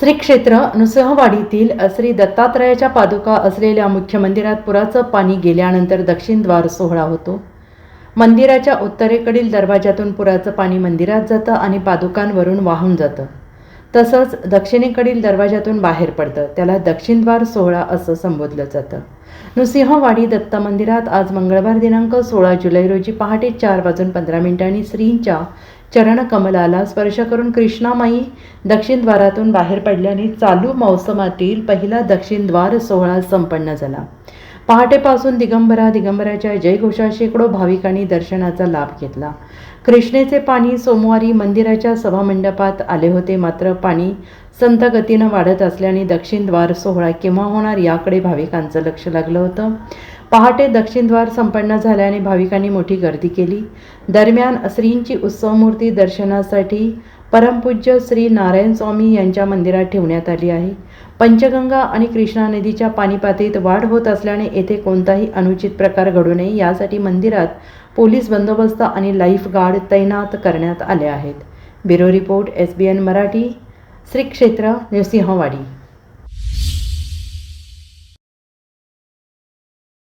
श्री क्षेत्र नृसिंहवाडीतील श्री दत्तात्रयाच्या पादुका असलेल्या मुख्य मंदिरात पुराचं पाणी गेल्यानंतर दक्षिण द्वार सोहळा होतो. मंदिराच्या उत्तरेकडील दरवाजातून पुराचं पाणी मंदिरात जातं आणि पादुकांवरून वाहून जातं. तसंच दक्षिणेकडील दरवाजातून बाहेर पडतं. त्याला दक्षिण द्वार सोहळा असं संबोधलं जातं. नृसिंहवाडी दत्त मंदिरात आज मंगळवार दिनांक सोळा जुलै रोजी पहाटे चार वाजून पंधरा मिनिटांनी श्रींच्या चरणकमलाला स्पर्श करून कृष्णामाई दक्षिणद्वारातून बाहेर पडल्याने चालू मौसमातील पहिला दक्षिण द्वार सोहळा संपन्न झाला. पहाटेपासून दिगंबरा दिगंबराच्या जयघोषा शेकडो भाविकांनी दर्शनाचा लाभ घेतला. कृष्णेचे पाणी सोमवारी मंदिराच्या सभामंडपात आले होते. मात्र पाणी संत गतीनं वाढत असल्याने दक्षिण द्वार सोहळा केव्हा होणार याकडे भाविकांचं लक्ष लागलं होतं. पहाटे दक्षिण द्वार संपन्न झाल्याने भाविकांनी मोठी गर्दी केली. दरम्यान श्रींची उत्सवमूर्ती दर्शनासाठी परमपूज्य श्री नारायण स्वामी यांच्या मंदिरात ठेवण्यात आली आहे. पंचगंगा आणि कृष्णा नदीच्या पाणीपातळीत वाढ होत असल्याने येथे कोणताही अनुचित प्रकार घडू नये यासाठी मंदिरात पोलीस बंदोबस्त आणि लाईफ गार्ड तैनात करण्यात आले आहेत. Bureau report S B N Marathi Shri Kshetra Nrusinhwadi